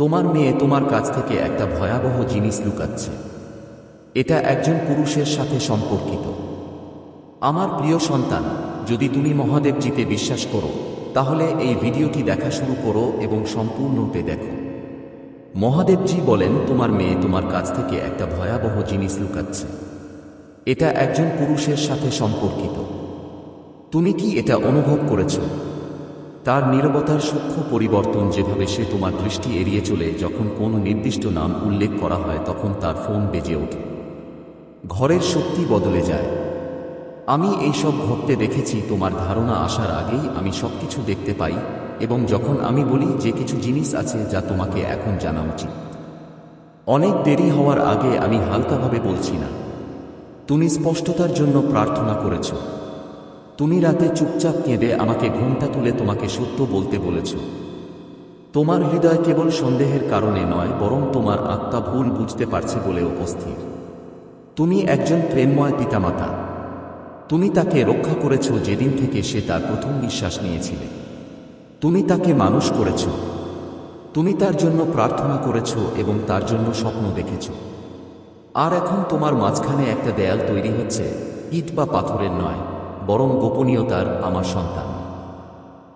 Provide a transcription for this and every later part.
তোমার মেয়ে তোমার কাছ থেকে একটা ভয়াবহ জিনিস লুকাচ্ছে। এটা একজন পুরুষের সাথে সম্পর্কিত। আমার প্রিয় সন্তান, যদি তুমি মহাদেবজিতে বিশ্বাস করো, তাহলে এই ভিডিওটি দেখা শুরু করো এবং সম্পূর্ণরূপে দেখো। মহাদেবজি বলেন, তোমার মেয়ে তোমার কাছ থেকে একটা ভয়াবহ জিনিস লুকাচ্ছে। এটা একজন পুরুষের সাথে সম্পর্কিত। তুমি কি এটা অনুভব করেছ? তার নীরবতার সূক্ষ্ম পরিবর্তন যেভাবে সে তোমার দৃষ্টি এড়িয়ে চলে যখন কোনো নির্দিষ্ট নাম উল্লেখ করা হয় তখন তার ফোন বেজে ওঠে। ঘরের শক্তি বদলে যায়। আমি এইসব ঘটতে দেখেছি, তোমার ধারণা আসার আগেই আমি সবকিছু দেখতে পাই এবং যখন আমি বলি যে কিছু জিনিস আছে যা তোমাকে এখন জানা উচিত। অনেক দেরি হওয়ার আগে আমি হালকাভাবে বলছি না। তুমি স্পষ্টতার জন্য প্রার্থনা করেছ। তুমি রাতে চুপচাপ কেঁদে আমাকে ঘুমটা তুলে তোমাকে সত্য বলতে বলেছ। তোমার হৃদয় কেবল সন্দেহের কারণে নয়, বরং তোমার আত্মা ভুল বুঝতে পারছে বলে উপস্থিত। তুমি একজন প্রেমময় পিতামাতা। তুমি তাকে রক্ষা করেছ যেদিন থেকে সে তার প্রথম বিশ্বাস নিয়েছিলে। তুমি তাকে মানুষ করেছ। তুমি তার জন্য প্রার্থনা করেছ এবং তার জন্য স্বপ্ন দেখেছ। আর এখন তোমার মাঝখানে একটা দেয়াল তৈরি হচ্ছে, ইট বা পাথরের নয়। বরং গোপনীয়তার আমার সন্তান।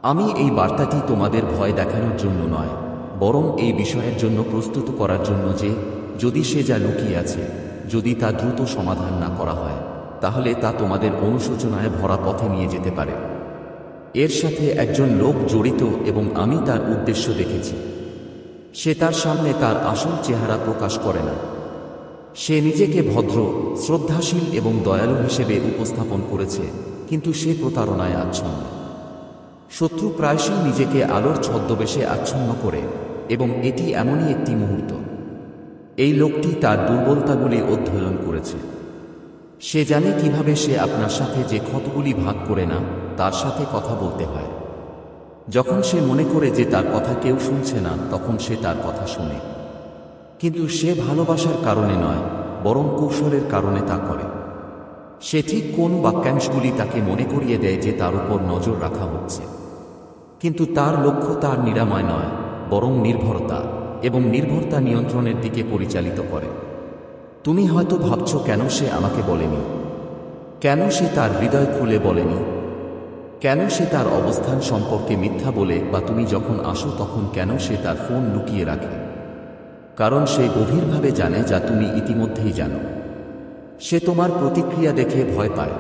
আমি এই বার্তাটি তোমাদের ভয় দেখানোর জন্য নয়, বরং এই বিষয়ের জন্য প্রস্তুত করার জন্য যে, যদি সে যা লুকিয়ে আছে, যদি তা দ্রুত সমাধান না করা হয়, তাহলে তা তোমাদের অনুশোচনায় ভরা পথে নিয়ে যেতে পারে। এর সাথে একজন লোক জড়িত এবং আমি তার উদ্দেশ্য দেখেছি। সে তার সামনে তার আসল চেহারা প্রকাশ করে না। সে নিজেকে ভদ্র, শ্রদ্ধাশীল এবং দয়ালু হিসেবে উপস্থাপন করেছে। কিন্তু সে প্রতারণায় আচ্ছন্ন। শত্রু প্রায়শই নিজেকে আলোর ছদ্মবেশে আচ্ছন্ন করে এবং এটি এমনই একটি মুহূর্ত। এই লোকটি তার দুর্বলতাগুলি অধ্যয়ন করেছে। সে জানে কীভাবে সে আপনার সাথে যে ক্ষতগুলি ভাগ করে না, তার সাথে কথা বলতে হয়। যখন সে মনে করে যে তার কথা কেউ শুনছে না, তখন সে তার কথা শুনে। কিন্তু সে ভালোবাসার কারণে নয়, বরং কৌশলের কারণে তা করে। সে ঠিক কোন বাক্যাংশগুলি তাকে মনে করিয়ে দেয় যে তার উপর নজর রাখা হচ্ছে। কিন্তু তার লক্ষ্য তার নিরাময় নয়, বরং নির্ভরতা এবং নির্ভরতা নিয়ন্ত্রণের দিকে পরিচালিত করে। তুমি হয়তো ভাবছ, কেন সে আমাকে বলেনি? কেন সে তার হৃদয় খুলে বলেনি? কেন সে তার অবস্থান সম্পর্কে মিথ্যা বলে বা তুমি যখন আসো তখন কেন সে তার ফোন লুকিয়ে রাখে? কারণ সে গভীরভাবে জানে যা তুমি ইতিমধ্যেই জানো। সে তোমার প্রতিক্রিয়া দেখে ভয় পায়।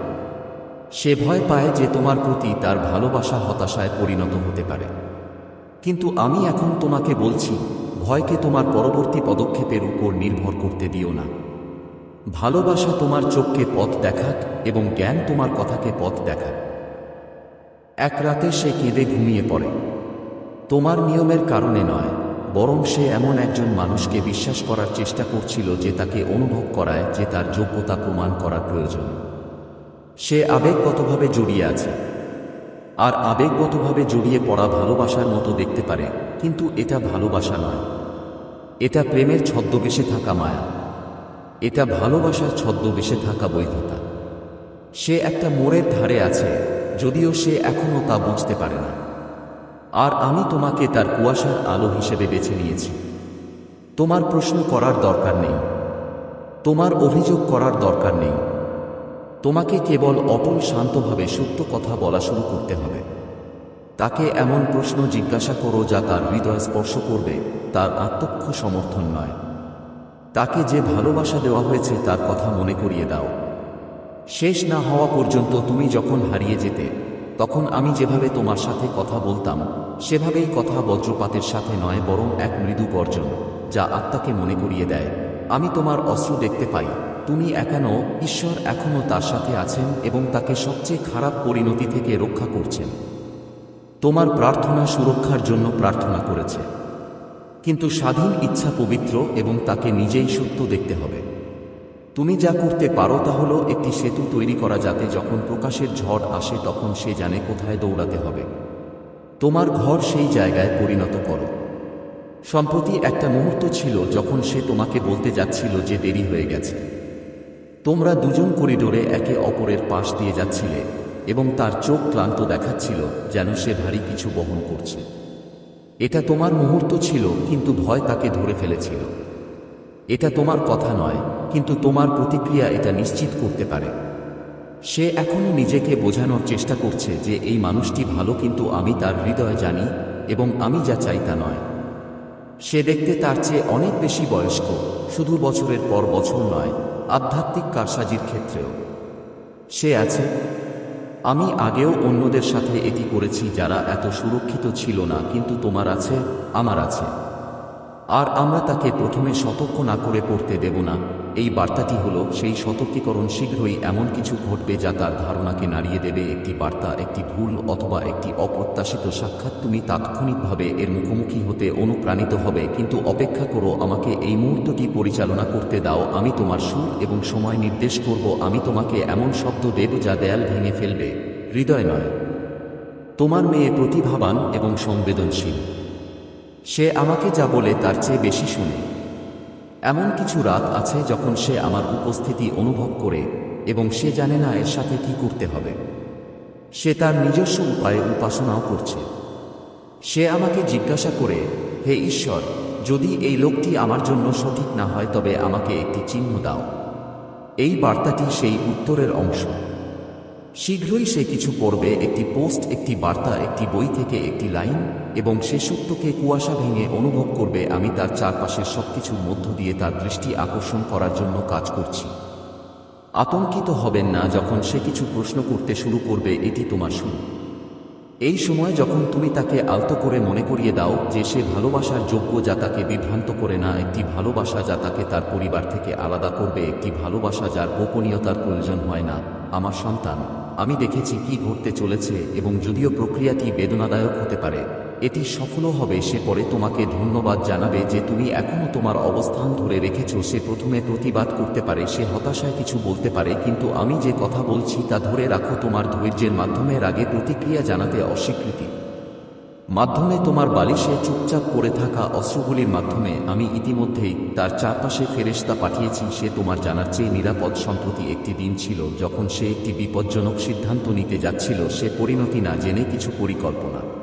সে ভয় পায় যে তোমার প্রতি তার ভালোবাসা হতাশায় পরিণত হতে পারে। কিন্তু আমি এখন তোমাকে বলছি, ভয়কে তোমার পরবর্তী পদক্ষেপের উপর নির্ভর করতে দিও না। ভালোবাসা তোমার চোখকে পথ দেখাক এবং জ্ঞান তোমার কথাকে পথ দেখাক। এক রাতে সে কেঁদে ঘুমিয়ে পড়ে। তোমার নিয়মের কারণে নয় বরং সে এমন একজন মানুষকে বিশ্বাস করার চেষ্টা করছিল যে তাকে অনুভব করায় যে তার যোগ্যতা প্রমাণ করার প্রয়োজন। সে আবেগগতভাবে জড়িয়ে আছে। আর আবেগগতভাবে জড়িয়ে পড়া ভালোবাসার মতো দেখতে পারে, কিন্তু এটা ভালোবাসা নয়। এটা প্রেমের ছদ্মবেশে থাকা মায়া। এটা ভালোবাসার ছদ্মবেশে থাকা বৈধতা। সে একটা মোড়ের ধারে আছে, যদিও সে এখনও তা বুঝতে পারে না। আর আমি তোমাকে তার কুয়াশার আলো হিসেবে বেছে নিয়েছি। তোমার প্রশ্ন করার দরকার নেই। তোমার অভিযোগ করার দরকার নেই। তোমাকে কেবল অটল শান্তভাবে সত্য কথা বলা শুরু করতে হবে। তাকে এমন প্রশ্ন জিজ্ঞাসা করো যা তার হৃদয় স্পর্শ করবে, তার আত্মক্ষ সমর্থন নয়। তাকে যে ভালোবাসা দেওয়া হয়েছে তার কথা মনে করিয়ে দাও। শেষ না হওয়া পর্যন্ত তুমি যখন হারিয়ে যেতে, তখন আমি যেভাবে তোমার সাথে কথা বলতাম সেভাবেই কথা বজ্রপাতের সাথে নয়, বরং এক মৃদু গর্জন, যা আত্মাকে মনে করিয়ে দেয়, আমি তোমার অস্ত্র দেখতে পাই, তুমি একানো, ঈশ্বর এখনও তার সাথে আছেন এবং তাকে সবচেয়ে খারাপ পরিণতি থেকে রক্ষা করছেন। তোমার প্রার্থনা সুরক্ষার জন্য প্রার্থনা করেছে। কিন্তু স্বাধীন ইচ্ছা পবিত্র এবং তাকে নিজেই সত্য দেখতে হবে। তুমি যা করতে পারো তা হলো একটি সেতু তৈরি করা যাতে যখন প্রকাশের ঝড় আসে তখন সে জানে কোথায় দৌড়াতে হবে। তোমার ঘর সেই জায়গায় পরিণত করো। সম্প্রতি একটা মুহূর্ত ছিল যখন সে তোমাকে বলতে যাচ্ছিল যে দেরি হয়ে গেছে। তোমরা দুজন করিডোরে একে অপরের পাশ দিয়ে যাচ্ছিলে এবং তার চোখ ক্লান্ত দেখাচ্ছিল যেন সে ভারী কিছু বহন করছে। এটা তোমার মুহূর্ত ছিল, কিন্তু ভয় তাকে ধরে ফেলেছিল। এটা তোমার কথা নয়, কিন্তু তোমার প্রতিক্রিয়া এটা নিশ্চিত করতে পারে। সে এখনও নিজেকে বোঝানোর চেষ্টা করছে যে এই মানুষটি ভালো কিন্তু আমি তার হৃদয় জানি এবং আমি যা চাই তা নয়। সে দেখতে তার চেয়ে অনেক বেশি বয়স্ক, শুধু বছরের পর বছর নয়, আধ্যাত্মিক কারসাজির ক্ষেত্রেও। সে আছে, আমি আগেও অন্যদের সাথে এটি করেছি যারা এত সুরক্ষিত ছিল না, কিন্তু তোমার আছে, আমার আছে। আর আমরা তাকে প্রথমে সতর্ক না করে পড়তে দেব না। এই বার্তাটি হলো, সেই সতর্কীকরণ শীঘ্রই এমন কিছু ঘটবে যা তার ধারণাকে নাড়িয়ে দেবে, একটি বার্তা, একটি ভুল অথবা একটি অপ্রত্যাশিত সাক্ষাৎ। তুমি তাৎক্ষণিকভাবে এর মুখোমুখি হতে অনুপ্রাণিত হবে, কিন্তু অপেক্ষা করো, আমাকে এই মুহূর্তটি পরিচালনা করতে দাও, আমি তোমার সুর এবং সময় নির্দেশ করব, আমি তোমাকে এমন শব্দ দেব যা দেয়াল ভেঙে ফেলবে। হৃদয় নয় তোমার মেয়ে প্রতিভাবান এবং সংবেদনশীল। সে আমাকে যা বলে তার চেয়ে বেশি শুনে। এমন কিছু রাত আছে যখন সে আমার উপস্থিতি অনুভব করে এবং সে জানে না এর সাথে কি করতে হবে। সে তার নিজস্ব উপায়ে উপাসনাও করছে। সে আমাকে জিজ্ঞাসা করে, হে ঈশ্বর, যদি এই লোকটি আমার জন্য সঠিক না হয় তবে আমাকে একটি চিহ্ন দাও। এই বার্তাটি সেই উত্তরের অংশ। শীঘ্রই সে কিছু পড়বে, একটি পোস্ট, একটি বার্তা, একটি বই থেকে একটি লাইন, এবং সে সত্যকে কুয়াশা ভেঙে অনুভব করবে, আমি তার চারপাশের সবকিছুর মধ্য দিয়ে তার দৃষ্টি আকর্ষণ করার জন্য কাজ করছি। আতঙ্কিত হবেন না যখন সে কিছু প্রশ্ন করতে শুরু করবে, এটি তোমার শুরু। এই সময় যখন তুমি তাকে আলতো করে মনে করিয়ে দাও যে সে ভালোবাসার যোগ্য যা তাকে বিভ্রান্ত করে না, একটি ভালোবাসা যা তাকে তার পরিবার থেকে আলাদা করবে, একটি ভালোবাসা যার গোপনীয়তার প্রয়োজন হয় না, আমার সন্তান। আমি দেখেছি কি ঘটতে চলেছে এবং যদিও প্রক্রিয়াটি বেদনাদায়ক হতে পারে, এটি সফলও হবে সে পরে তোমাকে ধন্যবাদ জানাবে যে তুমি এখনও তোমার অবস্থান ধরে রেখেছ। সে প্রথমে প্রতিবাদ করতে পারে, সে হতাশায় কিছু বলতে পারে, কিন্তু আমি যে কথা বলছি তা ধরে রাখো, তোমার ধৈর্যের মাধ্যমে রাগে প্রতিক্রিয়া জানাতে অস্বীকৃতি। মাধ্যমে তোমার বালিশে চুপচাপ করে থাকা অস্ত্রগুলির মাধ্যমে আমি ইতিমধ্যেই তার চারপাশে ফেরেস্তা পাঠিয়েছি। সে তোমার জানার চেয়ে নিরাপদ সম্প্রতি একটি দিন ছিল, যখন সে একটি বিপজ্জনক সিদ্ধান্ত নিতে যাচ্ছিল। সে পরিণতি না জেনে কিছু পরিকল্পনা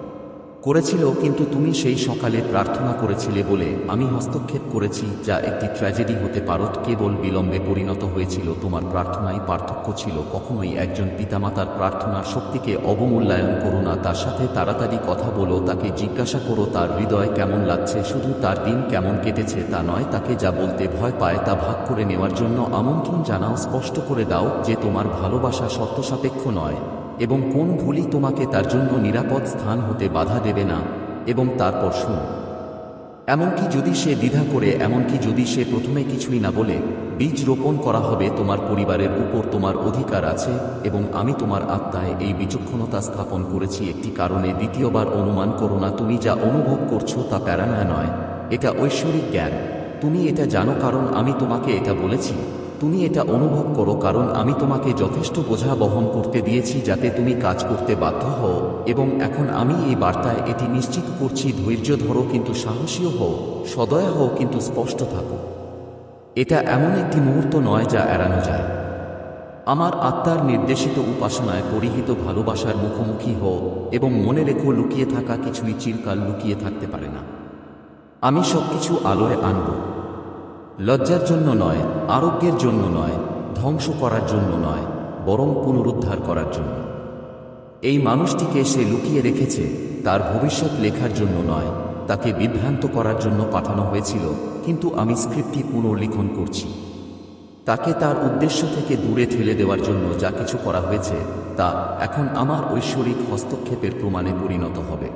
করেছিল, কিন্তু তুমি সেই সকালে প্রার্থনা করেছিলে বলে আমি হস্তক্ষেপ করেছি, যা একটি ট্র্যাজেডি হতে পারত কেবল বিলম্বে পরিণত হয়েছিল, তোমার প্রার্থনায় পার্থক্য ছিল। কখনোই একজন পিতামাতার প্রার্থনার শক্তিকে অবমূল্যায়ন করো না, তার সাথে তাড়াতাড়ি কথা বলো, তাকে জিজ্ঞাসা করো তার হৃদয় কেমন লাগছে, শুধু তার দিন কেমন কেটেছে, তা নয়, তাকে যা বলতে ভয় পায় তা ভাগ করে নেওয়ার জন্য আমন্ত্রণ জানাও, স্পষ্ট করে দাও যে তোমার ভালোবাসা শর্তসাপেক্ষ নয়। এবং কোন ভুলই তোমাকে তার জন্য নিরাপদ স্থান হতে বাধা দেবে না, এবং তারপর শুনো। এমনকি যদি সে দ্বিধা করে, এমনকি যদি সে প্রথমে কিছুই না বলে, বীজ রোপণ করা হবে তোমার পরিবারের উপর তোমার অধিকার আছে, এবং আমি তোমার আত্মায় এই বিচক্ষণতা স্থাপন করেছি একটি কারণে দ্বিতীয়বার অনুমান করো না তুমি যা অনুভব করছ তা প্যারানয় নয়, এটা ঐশ্বরিক জ্ঞান। তুমি এটা জানো কারণ আমি তোমাকে এটা বলেছি। তুমি এটা অনুভব করো কারণ আমি তোমাকে যথেষ্ট বোঝা বহন করতে দিয়েছি যাতে তুমি কাজ করতে বাধ্য হও, এবং এখন আমি এই বার্তায় এটি নিশ্চিত করছি, ধৈর্য ধরো কিন্তু সাহসীও হও, সদয়া হও কিন্তু স্পষ্ট থাকো। এটা এমন একটি মুহূর্ত নয় যা এড়ানো যায়। আমার আত্মার নির্দেশিত উপাসনায় পরিহিত ভালোবাসার মুখোমুখি হও, এবং মনে রেখো লুকিয়ে থাকা কিছুই চিরকাল লুকিয়ে থাকতে পারে না। আমি সবকিছু আলোয় আনব। লজ্জার জন্য নয়, আরোগ্যের জন্য নয়, ধ্বংস করার জন্য নয়, বরং পুনরুদ্ধার করার জন্য। এই মানুষটিকে সে লুকিয়ে রেখেছে, তার ভবিষ্যৎ লেখার জন্য নয়, তাকে বিভ্রান্ত করার জন্য পাঠানো হয়েছিল, কিন্তু আমি স্ক্রিপ্টটি পুনর্লিখন করছি। তাকে তার উদ্দেশ্য থেকে দূরে ঠেলে দেওয়ার জন্য যা কিছু করা হয়েছে, তা এখন আমার ঐশ্বরিক হস্তক্ষেপের প্রমাণে পরিণত হবে।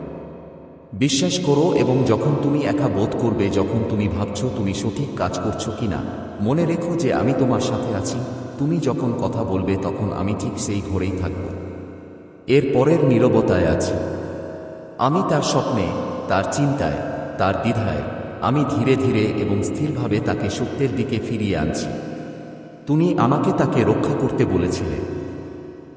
বিশ্বাস করো এবং যখন তুমি একা বোধ করবে, যখন তুমি ভাবছ তুমি সঠিক কাজ করছ কিনা, মনে রেখো যে আমি তোমার সাথে আছি। তুমি যখন কথা বলবে, তখন আমি ঠিক সেই ঘরেই থাকব। এর পরের নীরবতায় আছি। আমি তার স্বপ্নে, তার চিন্তায়, তার দ্বিধায়, আমি ধীরে ধীরে এবং স্থিরভাবে তাকে সত্যের দিকে ফিরিয়ে আনছি। তুমি আমাকে তাকে রক্ষা করতে বলেছিলে।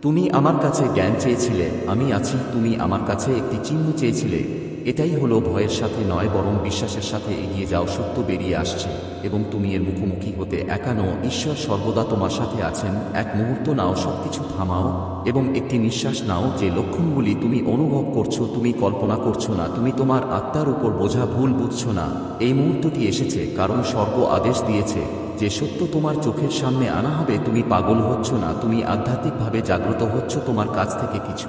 তুমি আমার কাছে জ্ঞান চেয়েছিলে, আমি আছি, তুমি আমার কাছে একটি চিহ্ন চেয়েছিলে। এটাই হলো ভয়ের সাথে নয়, বরং বিশ্বাসের সাথে এগিয়ে যাও, সত্য বেরিয়ে আসছে, এবং তুমি এর মুখোমুখি হতে একানো, ঈশ্বর সর্বদা তোমার সাথে আছেন, এক মুহূর্ত নাও, সবকিছু থামাও, এবং একটি নিঃশ্বাস নাও, যে লক্ষণগুলি তুমি অনুভব করছ, তুমি কল্পনা করছ না, তুমি তোমার আত্মার উপর বোঝা ভুল বুঝছ না, এই মুহূর্তটি এসেছে, কারণ স্বর্গ আদেশ দিয়েছে, যে সত্য তোমার চোখের সামনে আনা হবে, তুমি পাগল হচ্ছ না, তুমি আধ্যাত্মিকভাবে জাগ্রত হচ্ছ তোমার কাছ থেকে কিছু।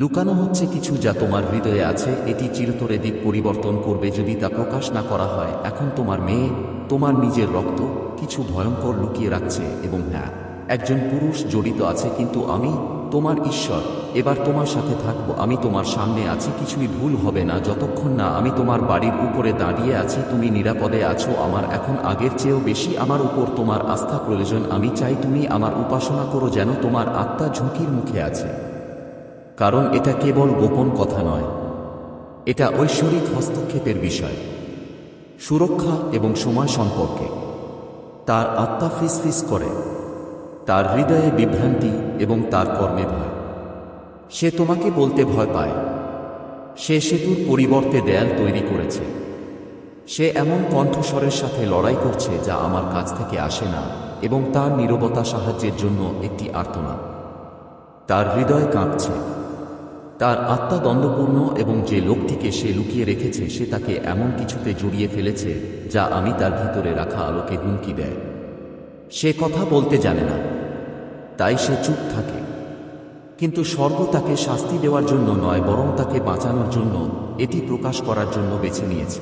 লুকানো হচ্ছে কিছু যা তোমার হৃদয়ে আছে, এটি চিরতরে দিক পরিবর্তন করবে যদি তা প্রকাশ না করা হয়। এখন তোমার মেয়ে, তোমার নিজের রক্ত কিছু ভয়ঙ্কর লুকিয়ে রাখছে এবং হ্যাঁ একজন পুরুষ জড়িত আছে কিন্তু আমি তোমার ঈশ্বর। এবার তোমার সাথে থাকব, আমি তোমার সামনে আছি, কিছুই ভুল হবে না, যতক্ষণ না আমি তোমার বাড়ির উপরে দাঁড়িয়ে আছি, তুমি নিরাপদে আছো, আমার এখন আগের চেয়েও বেশি আমার উপর তোমার আস্থা প্রয়োজন, আমি চাই তুমি আমার উপাসনা করো যেন তোমার আত্মা ঝুঁকির মুখে আছে। কারণ এটা কেবল গোপন কথা নয়। এটা ঐশ্বরিক হস্তক্ষেপের বিষয়। সুরক্ষা এবং সময় সম্পর্কে। তার আত্মা ফিসফিস করে। তার হৃদয়ে বিভ্রান্তি এবং তার কর্মে ভয়। সে তোমাকে বলতে ভয় পায়। সে সেতুর পরিবর্তে দেয়াল তৈরি করেছে। সে এমন কণ্ঠস্বরের সাথে লড়াই করছে যা আমার কাছ থেকে আসে না এবং তার নীরবতা সাহায্যের জন্য একটি আর্তনা তার হৃদয় কাঁপছে। তার আত্মা দ্বন্দ্বপূর্ণ এবং যে লোকটিকে সে লুকিয়ে রেখেছে, সে তাকে এমন কিছুতে জড়িয়ে ফেলেছে, যা আমি তার ভিতরে রাখা আলোকে হুমকি দেয়। সে কথা বলতে জানে না। তাই সে চুপ থাকে। কিন্তু স্বর্গ তাকে শাস্তি দেওয়ার জন্য নয়, বরং তাকে বাঁচানোর জন্য এটি প্রকাশ করার জন্য বেছে নিয়েছে।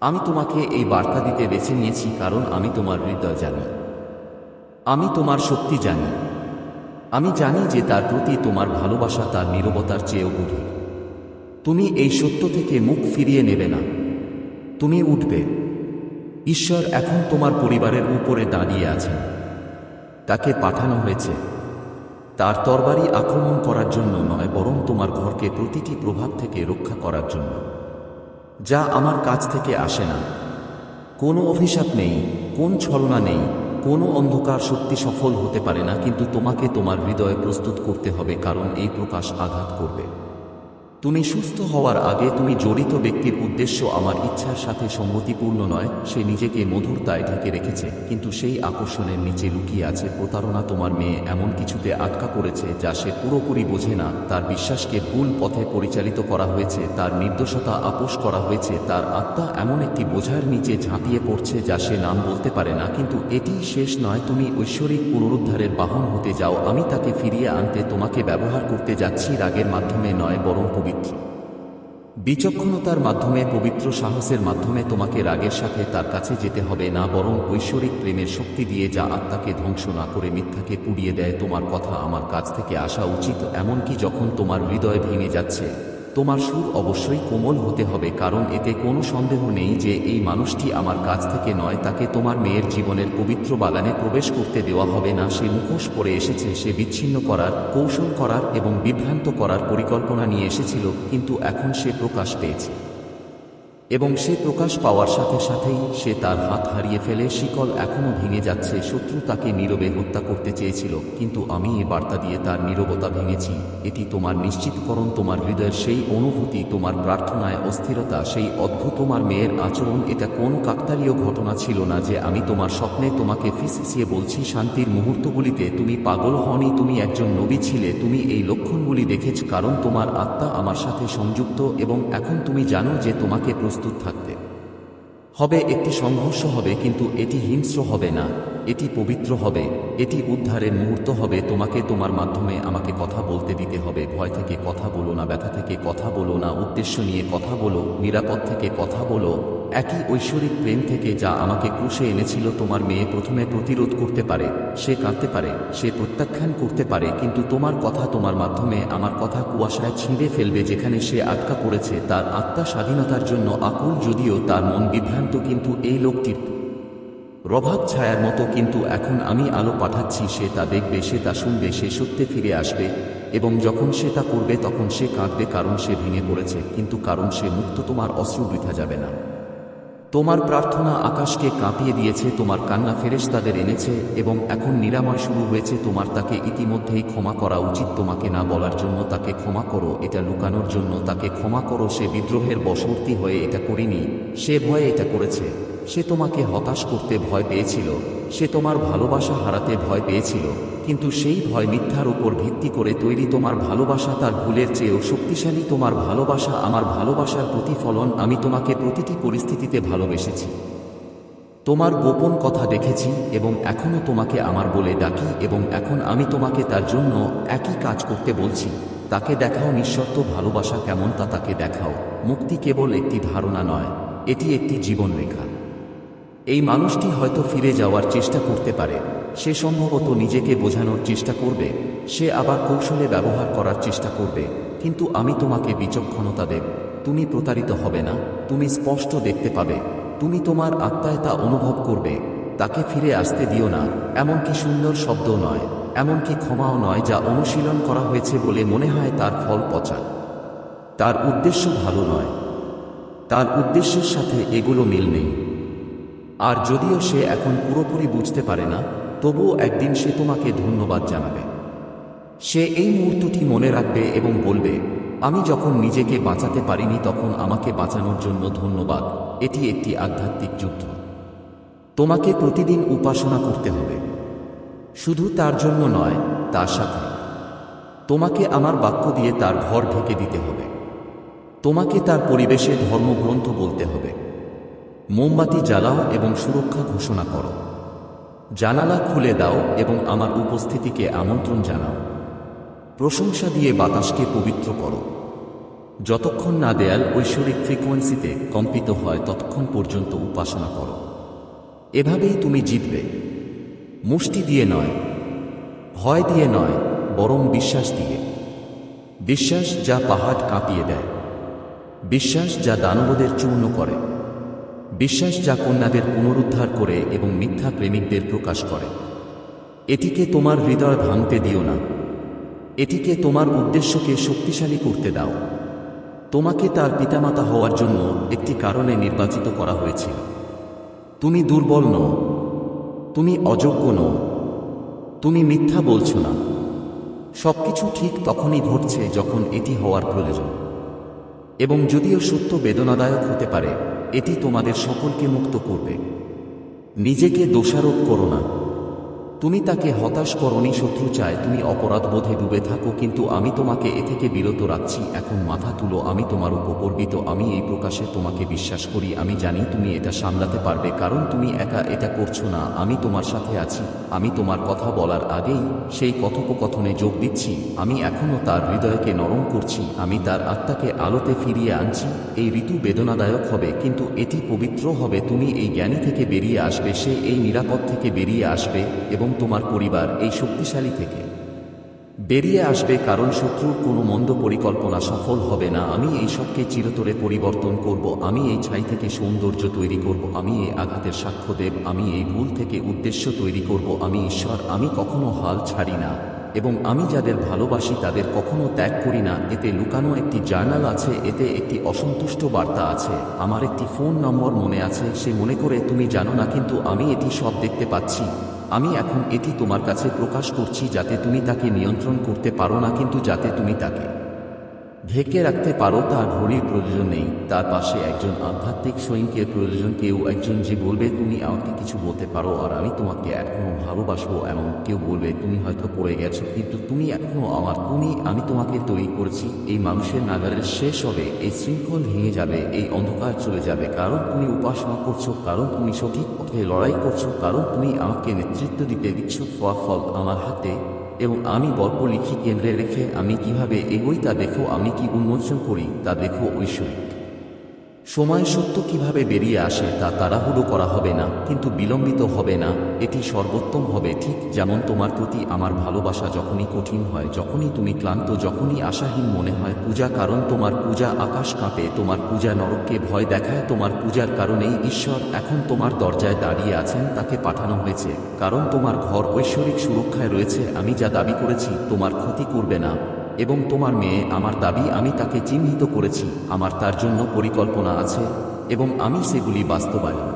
আমি তোমাকে এই বার্তা দিতে বেছে নিয়েছি কারণ আমি তোমার হৃদয় জানি। আমি তোমার শক্তি জানি। আমি জানি যে তার প্রতি তোমার ভালোবাসা তার নীরবতার চেয়েও গভীর। তুমি এই সত্য থেকে মুখ ফিরিয়ে নেবে না। তুমি উঠবে। ঈশ্বর এখন তোমার পরিবারের উপরে দাঁড়িয়ে আছেন। তাকে পাঠানো হয়েছে। তার তরবারি আক্রমণ করার জন্য নয়, বরং তোমার ঘরকে প্রতিটি প্রভাব থেকে রক্ষা করার জন্য। যা আমার কাছ থেকে আসে না। কোনো অভিশাপ নেই, কোন ছলনা নেই কোনো অন্ধকার শক্তি সফল হতে পারে না, কিন্তু তোমাকে তোমার হৃদয় প্রস্তুত করতে হবে, কারণ এই প্রকাশ আঘাত করবে। তুমি সুস্থ হওয়ার আগে তুমি জড়িত ব্যক্তির উদ্দেশ্য আমার ইচ্ছার সাথে সঙ্গতিপূর্ণ নয়। সে নিজেকে মধুরতায় ঢেকে রেখেছে, কিন্তু সেই আকর্ষণের নিচে লুকিয়ে আছে প্রতারণা তোমার মেয়ে এমন কিছুতে আটকা পড়েছে যা সে পুরোপুরি বোঝে না। তার বিশ্বাসকে ভুল পথে পরিচালিত করা হয়েছে, তার নির্দোষতা আপোষ করা হয়েছে, তার আত্মা এমন একটি বোঝার নিচে ঝাঁপিয়ে পড়ছে যা সে নাম বলতে পারে না, কিন্তু এটি শেষ নয়, তুমি ঐশ্বরিক পুনরুদ্ধারের বাহন হতে যাও। আমি তাকে ফিরিয়ে আনতে তোমাকে ব্যবহার করতে যাচ্ছি, রাগের মাধ্যমে নয়, বরং পবিত্র বিচক্ষণতার মাধ্যমে, পবিত্র সাহসের মাধ্যমে তোমাকে রাগের সাথে তার কাছে যেতে হবে না, বরং ঐশ্বরিক প্রেমের শক্তি দিয়ে যা আত্মাকে ধ্বংস না করে মিথ্যাকে পুড়িয়ে দেয়, তোমার কথা আমার কাছ থেকে আসা উচিত, এমনকি যখন তোমার হৃদয় ভেঙে যাচ্ছে। তোমার সুর অবশ্যই কোমল হতে হবে, কারণ এতে কোনো সন্দেহ নেই যে এই মানুষটি আমার কাছ থেকে নয়, তাকে তোমার মেয়ের জীবনের পবিত্র বাগানে প্রবেশ করতে দেওয়া হবে না। সে মুখোশ পরে এসেছে, সে বিচ্ছিন্ন করার, কৌশল করার এবং বিভ্রান্ত করার পরিকল্পনা নিয়ে এসেছিল, কিন্তু এখন সে প্রকাশ পেয়েছে। এবং সে প্রকাশ পাওয়ার সাথে সাথেই সে তার হাত হারিয়ে ফেলে, শিকল এখনও ভেঙে যাচ্ছে, শত্রু তাকে নীরবে হত্যা করতে চেয়েছিল, কিন্তু আমি এ বার্তা দিয়ে তার নীরবতা ভেঙেছি, এটি তোমার নিশ্চিতকরণ তোমার হৃদয়ের সেই অনুভূতি, তোমার প্রার্থনায় অস্থিরতা, সেই অদ্ভুত তোমার মেয়ের আচরণ, এটা কোনো কাকতালীয় ঘটনা ছিল না যে আমি তোমার স্বপ্নে তোমাকে ফিসফিসিয়ে বলছি, শান্তির মুহূর্তগুলিতে তুমি পাগল হনি তুমি একজন নবী ছিলে, তুমি এই লক্ষণগুলি দেখেছ, কারণ তোমার আত্মা আমার সাথে সংযুক্ত, এবং এখন তুমি জানো যে তোমাকে প্রস্তুত থাকতে হবে একটি সংঘর্ষ হবে, কিন্তু এটি হিংস্র হবে না, এটি পবিত্র হবে, এটি উদ্ধারের মুহূর্ত হবে, তোমাকে তোমার মাধ্যমে আমাকে কথা বলতে দিতে হবে, ভয় থেকে কথা বলো না, ব্যথা থেকে কথা বলো না, উদ্দেশ্য নিয়ে কথা বলো, নিরাপদ থেকে কথা বলো একই ঐশ্বরিক প্রেম থেকে যা আমাকে ক্রুশে এনেছিল তোমার মেয়ে প্রথমে প্রতিরোধ করতে পারে, সে কাঁদতে পারে, সে প্রত্যাখ্যান করতে পারে, কিন্তু তোমার কথা তোমার মাধ্যমে আমার কথা কুয়াশায় ছিঁড়ে ফেলবে যেখানে সে আটকা পড়েছে, তার আত্মা স্বাধীনতার জন্য আকুল যদিও তার মন বিভ্রান্ত, কিন্তু এই লোকটির প্রভাব ছায়ার মতো, কিন্তু এখন আমি আলো পাঠাচ্ছি, সে তা দেখবে, সে তা শুনবে, সে সত্যে ফিরে আসবে, এবং যখন সে তা করবে তখন সে কাঁদবে, কারণ সে ভেঙে পড়েছে, কিন্তু কারণ সে মুক্ত, তোমার অশ্রু বৃথা যাবে না। তোমার প্রার্থনা আকাশকে কাঁপিয়ে দিয়েছে, তোমার কান্না ফেরেশ তাদের এনেছে এবং এখন নিরাময় শুরু হয়েছে, তোমার তাকে ইতিমধ্যেই ক্ষমা করা উচিত। তোমাকে না বলার জন্য তাকে ক্ষমা করো, এটা লুকানোর জন্য তাকে ক্ষমা করো, সে বিদ্রোহের বশবর্তী হয়ে এটা করিনি, সে ভয়ে এটা করেছে। সে তোমাকে হতাশ করতে ভয় পেয়েছিল, সে তোমার ভালোবাসা হারাতে ভয় পেয়েছিল, কিন্তু সেই ভয় মিথ্যার উপর ভিত্তি করে তৈরি তোমার ভালোবাসা তার ভুলের চেয়েও শক্তিশালী তোমার ভালোবাসা আমার ভালোবাসার প্রতিফলন আমি তোমাকে প্রতিটি পরিস্থিতিতে ভালোবেসেছি। তোমার গোপন কথা দেখেছি এবং এখনও তোমাকে আমার বলে ডাকি এবং এখন আমি তোমাকে তার জন্য একই কাজ করতে বলছি, তাকে দেখাও নিঃশর্ত ভালোবাসা কেমন তা তাকে দেখাও, মুক্তি কেবল একটি ধারণা নয়, এটি একটি জীবনরেখা। এই মানুষটি হয়তো ফিরে যাওয়ার চেষ্টা করতে পারে। সে সম্ভবত নিজেকে বোঝানোর চেষ্টা করবে। সে আবার কৌশলে ব্যবহার করার চেষ্টা করবে। কিন্তু আমি তোমাকে বিচক্ষণতা দেব। তুমি প্রতারিত হবে না। তুমি স্পষ্ট দেখতে পাবে। তুমি তোমার আত্মায় তা অনুভব করবে। তাকে ফিরে আসতে দিও না। এমনকি সুন্দর শব্দ নয়। এমনকি ক্ষমাও নয় যা অনুশীলন করা হয়েছে বলে মনে হয় তার ফল পচা। তার উদ্দেশ্য ভালো নয়। তার উদ্দেশ্যের সাথে এগুলো মিল নেই। আর যদিও সে এখন পুরোপুরি বুঝতে পারে না, তবুও একদিন সে তোমাকে ধন্যবাদ জানাবে। সে এই মুহূর্তটি মনে রাখবে এবং বলবে, আমি যখন নিজেকে বাঁচাতে পারিনি তখন আমাকে বাঁচানোর জন্য ধন্যবাদ। এটি একটি আধ্যাত্মিক যুদ্ধ। তোমাকে প্রতিদিন উপাসনা করতে হবে। শুধু তার জন্য নয়, তার সাথে। তোমাকে আমার বাক্য দিয়ে তার ঘর ঢেকে দিতে হবে। তোমাকে তার পরিবেশে ধর্মগ্রন্থ বলতে হবে। মোমবাতি জ্বালাও এবং সুরক্ষা ঘোষণা করো। জানালা খুলে দাও এবং আমার উপস্থিতিকে আমন্ত্রণ জানাও। প্রশংসা দিয়ে বাতাসকে পবিত্র করো। যতক্ষণ না দেয়াল ঐশ্বরিক ফ্রিকোয়েন্সিতে কম্পিত হয়, ততক্ষণ পর্যন্ত উপাসনা করো। এভাবেই তুমি জিতবে। মুষ্টি দিয়ে নয়, ভয় দিয়ে নয়, বরং বিশ্বাস দিয়ে। বিশ্বাস যা পাহাড় কাঁপিয়ে দেয়। বিশ্বাস যা দানবদের চূর্ণ করে। বিশ্বাস যা কন্যাদের পুনরুদ্ধার করে এবং মিথ্যা প্রেমিকদের প্রকাশ করে। এটিকে তোমার হৃদয় ভাঙতে দিও না। এটিকে তোমার উদ্দেশ্যকে শক্তিশালী করতে দাও। তোমাকে তার পিতামাতা হওয়ার জন্য একটি কারণে নির্বাচিত করা হয়েছিল। তুমি দুর্বল নও। তুমি অযোগ্য নও। তুমি মিথ্যা বলছো না। সবকিছু ঠিক তখনই ঘটছে যখন এটি হওয়ার প্রয়োজন। এবং যদিও সত্য বেদনাদায়ক হতে পারে, এটি তোমাদের সকলকে মুক্ত করবে। নিজেকে দোষারোপ করো না। তুমি তাকে হতাশ করনি, শত্রু চায়, তুমি অপরাধ বোধে ডুবে থাকো, কিন্তু আমি তোমাকে এ থেকে বিরত রাখছি। এখন মাথা তুলো, আমি তোমার উপর গর্বিত, আমি এই প্রকাশে তোমাকে বিশ্বাস করি, আমি জানি তুমি এটা সামলাতে পারবে, কারণ তুমি একা এটা করছ না, আমি তোমার সাথে আছি, আমি তোমার কথা বলার আগেই সেই কথোপকথনে যোগ দিচ্ছি, আমি এখনও তার হৃদয়কে নরম করছি, আমি তার আত্মাকে আলোতে ফিরিয়ে আনছি, এই ঋতু বেদনাদায়ক হবে, কিন্তু এটি পবিত্র হবে, তুমি এই জ্ঞানী থেকে বেরিয়ে আসবে, সে এই নিরাপদ থেকে বেরিয়ে আসবে, এবং তোমার পরিবার এই শক্তিশালী থেকে। বেরিয়ে আসবে কারণ শত্রুর কোনো মন্দ পরিকল্পনা সফল হবে না। আমি এই সবকে চিরতরে পরিবর্তন করব। আমি এই ছাই থেকে সৌন্দর্য তৈরি করব। আমি এই আঘাতের সাক্ষ্য দেব। আমি এই ভুল থেকে উদ্দেশ্য তৈরি করব। আমি ঈশ্বর, আমি কখনো হাল ছাড়ি না। এবং আমি যাদের ভালোবাসি তাদের কখনো ত্যাগ করি না। এতে লুকানো একটি জার্নাল আছে, এতে একটি অসন্তুষ্ট বার্তা আছে। আমার একটি ফোন নম্বর মনে আছে। সে মনে করে, তুমি জানো না, কিন্তু আমি এটি সব দেখতে পাচ্ছি। আমি এখন এটি তোমার কাছে প্রকাশ করছি যাতে তুমি তাকে নিয়ন্ত্রণ করতে পারো না, কিন্তু যাতে তুমি তাকে ঢেকে রাখতে পারো, তার ঘড়ির প্রয়োজন নেই। তার পাশে একজন আধ্যাত্মিক সৈনিকের প্রয়োজন, কেউ একজন যে বলবে, তুমি আমাকে কিছু বলতে পারো, আর আমি তোমাকে এখনও ভালোবাসবো। এমন কেউ বলবে, তুমি হয়তো পড়ে গেছো, কিন্তু তুমি এখনও আমার, তুমি, আমি তোমাকে তৈরি করেছি। এই মানুষের নাগারের শেষ হবে, এই শৃঙ্খল ভেঙে যাবে, এই অন্ধকার চলে যাবে। কারণ তুমি উপাসনা করছ, কারণ তুমি সঠিক পথে লড়াই করছ, কারণ তুমি আমাকে নেতৃত্ব দিতে দিচ্ছ ফল, আমার হাতে এবং আমি গল্প লিখি কেন্দ্রে রেখে আমি কীভাবে এগোই তা দেখো, আমি কি উন্মোচন করি তা দেখো ঐশ্বরিক। সময় সত্য কীভাবে বেরিয়ে আসে তা তাড়াহুড়ো করা হবে না, কিন্তু বিলম্বিত হবে না, এটি সর্বোত্তম হবে, ঠিক যেমন তোমার প্রতি আমার ভালোবাসা যখনই কঠিন হয়, যখনই তুমি ক্লান্ত, যখনই আশাহীন মনে হয়, পূজা কারণ তোমার পূজা আকাশ কাঁপে, তোমার পূজা নরককে ভয় দেখায়, তোমার পূজার কারণেই ঈশ্বর এখন তোমার দরজায় দাঁড়িয়ে আছেন, তাকে পাঠানো হয়েছে, কারণ তোমার ঘর ঐশ্বরিক সুরক্ষায় রয়েছে, আমি যা দাবি করেছি, তোমার ক্ষতি করবে না। এবং তোমার মেয়ে আমার দাবি আমি তাকে চিহ্নিত করেছি, আমার তার জন্য পরিকল্পনা আছে এবং আমি সেগুলি বাস্তবায়ন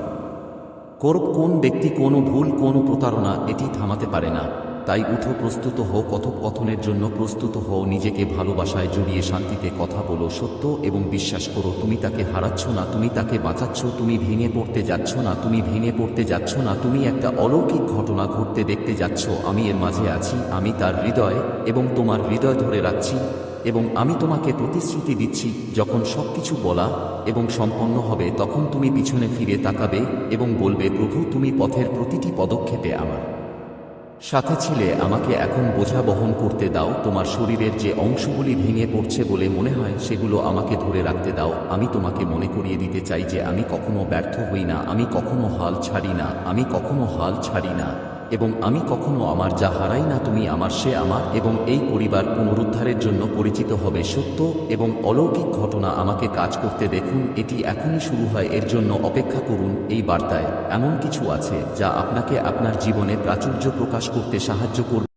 করব। কোন ব্যক্তি কোনো ভুল, কোনো প্রতারণা এটি থামাতে পারে না। তাই উঠো, প্রস্তুত হও, কথোপকথনের জন্য প্রস্তুত হও, নিজেকে ভালোবাসায় জড়িয়ে শান্তিতে কথা বলো, সত্য এবং বিশ্বাস করো, তুমি তাকে হারাচ্ছ না, তুমি তাকে বাঁচাচ্ছ, তুমি ভেঙে পড়তে যাচ্ছ না, তুমি ভেঙে পড়তে যাচ্ছ না, তুমি একটা অলৌকিক ঘটনা ঘটতে দেখতে যাচ্ছ, আমি এর মাঝে আছি, আমি তার হৃদয় এবং তোমার হৃদয় ধরে রাখছি এবং আমি তোমাকে প্রতিশ্রুতি দিচ্ছি, যখন সবকিছু বলা এবং সম্পন্ন হবে, তখন তুমি পিছনে ফিরে তাকাবে এবং বলবে, প্রভু, তুমি পথের প্রতিটি পদক্ষেপে আমার সাথে ছিলে, আমাকে এখন বোঝা বহন করতে দাও, তোমার শরীরের যে অংশগুলি ভেঙে পড়ছে বলে মনে হয়, সেগুলো আমাকে ধরে রাখতে দাও। আমি তোমাকে মনে করিয়ে দিতে চাই যে, আমি কখনো ব্যর্থ হই না, আমি কখনো হাল ছাড়ি না, আমি কখনো হাল ছাড়ি না। এবং আমি কখনো আমার যা হারাই না তুমি আমার সে আমার এবং এই পরিবার পুনরুদ্ধারের জন্য পরিচিত হবে সত্য এবং অলৌকিক ঘটনা আমাকে কাজ করতে দেখুন, এটি এখনই শুরু হয়, এর জন্য অপেক্ষা করুন, এই বার্তায়। এমন কিছু আছে যা আপনাকে আপনার জীবনে প্রাচুর্য প্রকাশ করতে সাহায্য করবে।